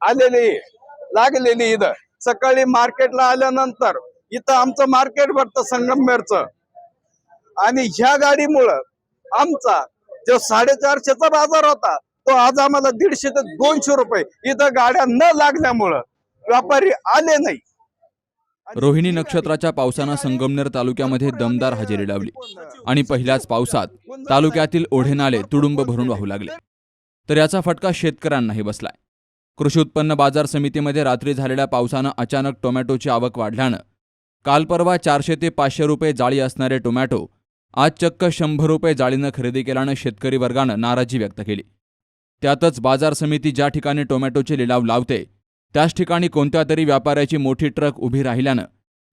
आलेली लागलेली इथं. सकाळी मार्केटला आल्यानंतर इथं आमचं मार्केट भरतं संगमनेरचं. आणि ह्या गाडीमुळं आमचा जो साडेचारशेचा बाजार होता तो आज आम्हाला दीडशे ते दोनशे रुपये इथं गाड्या न लागल्यामुळं व्यापारी आले नाही. रोहिणी नक्षत्राच्या पावसानं संगमनेर तालुक्यामध्ये दमदार हजेरी लावली. आणि पहिल्याच पावसात तालुक्यातील ओढेनाले तुडुंब भरून वाहू लागले. तर याचा फटका शेतकऱ्यांनाही बसलाय. कृषी उत्पन्न बाजार समितीमध्ये रात्री झालेल्या पावसानं अचानक टोमॅटोची आवक वाढल्यानं काल परवा चारशे ते पाचशे रुपये जाळी असणारे टोमॅटो आज चक्क शंभर रुपये जाळीनं खरेदी केल्यानं शेतकरी वर्गानं नाराजी व्यक्त केली. त्यातच बाजार समिती ज्या ठिकाणी टोमॅटोचे लिलाव लावते त्याच ठिकाणी कोणत्या तरी व्यापाऱ्याची मोठी ट्रक उभी राहिल्यानं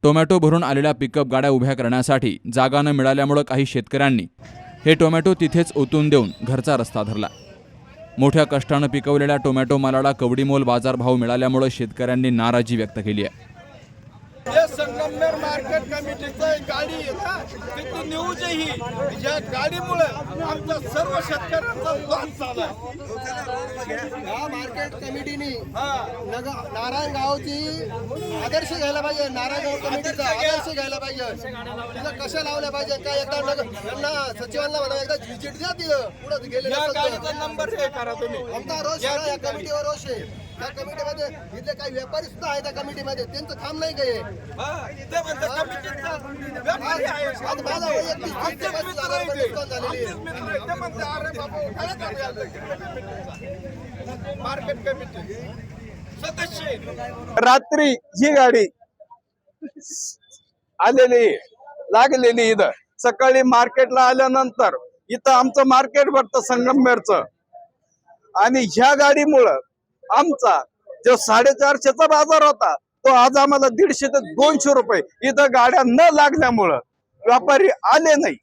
टोमॅटो भरून आलेल्या पिकअप गाड्या उभ्या करण्यासाठी जागा न मिळाल्यामुळं काही शेतकऱ्यांनी हे टोमॅटो तिथेच ओतून देऊन घरचा रस्ता धरला. मोठ्या कष्टानं पिकवलेल्या टोमॅटो मालाला कवडीमोल बाजारभाव मिळाल्यामुळे शेतकऱ्यांनी नाराजी व्यक्त केली आहे. मार्केट कमिटीचं गाडी आहे ना तिथे न्यूज ही. या गाडीमुळे आमच्या सर्व शेतकऱ्यांचा लॉस झाला. या मार्केट कमिटीने नारायण गावची आदर्श घ्यायला पाहिजे. नारायण गाव कमिटीचा आदर्श घ्यायला पाहिजे. तिथं कशा लावल्या पाहिजे? काय एकदा नग यांना सचिवांना म्हणा एकदा व्हिजिट द्या तिथं. पुढे गेले. गाडीचा नंबर करा तुम्ही. आमचा रोष या कमिटीवर रोष आहे. त्या कमिटीमध्ये इथले काही व्यापारी सुद्धा आहे त्या कमिटीमध्ये. त्यांचं काम नाही काय रात्री ही गाडी आलेली लागलेली इथं. सकाळी मार्केटला आल्यानंतर इथं आमचं मार्केट भरतं संगमनेरचं. आणि ह्या गाडीमुळं आमचा जो साडेचारशेचा बाजार होता तो आज आम्हाला दीडशे ते दोनशे रुपये इथं गाड्या न लागल्यामुळं व्यापारी आले नाही.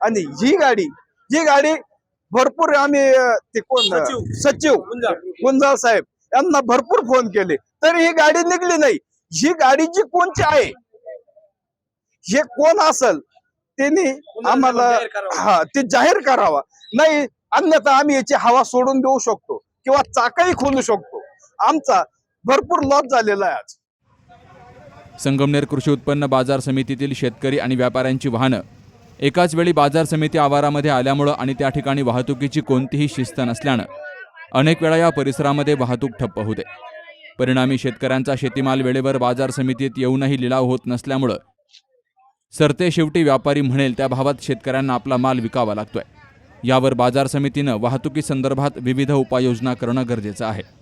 आणि ही गाडी ही गाडी भरपूर आम्ही ते कोण सचिव. गुंजाळ. साहेब यांना भरपूर फोन केले. तरी ही गाडी निघली नाही. ही गाडी जी कोणची आहे? हे कोण असल त्यांनी आम्हाला हा ते जाहीर करावा. नाही अन्यथा आम्ही याची हवा सोडून देऊ शकतो किंवा चाकही खोलू शकतो. आमचा भरपूर लॉस झालेला आहे आज. संगमनेर कृषी उत्पन्न बाजार समितीतील शेतकरी आणि व्यापाऱ्यांची वाहनं एकाच वेळी बाजार समिती आवारामध्ये आल्यामुळं आणि त्या ठिकाणी वाहतुकीची कोणतीही शिस्त नसल्यानं अनेक वेळा या परिसरामध्ये वाहतूक ठप्प होते. परिणामी शेतकऱ्यांचा शेतीमाल वेळेवर बाजार समितीत येऊनही लिलाव होत नसल्यामुळं सरते शेवटी व्यापारी म्हणेल त्या भावात शेतकऱ्यांना आपला माल विकावा लागतोय. यावर बाजार समितीनं वाहतुकीसंदर्भात विविध उपाययोजना करणं गरजेचं आहे.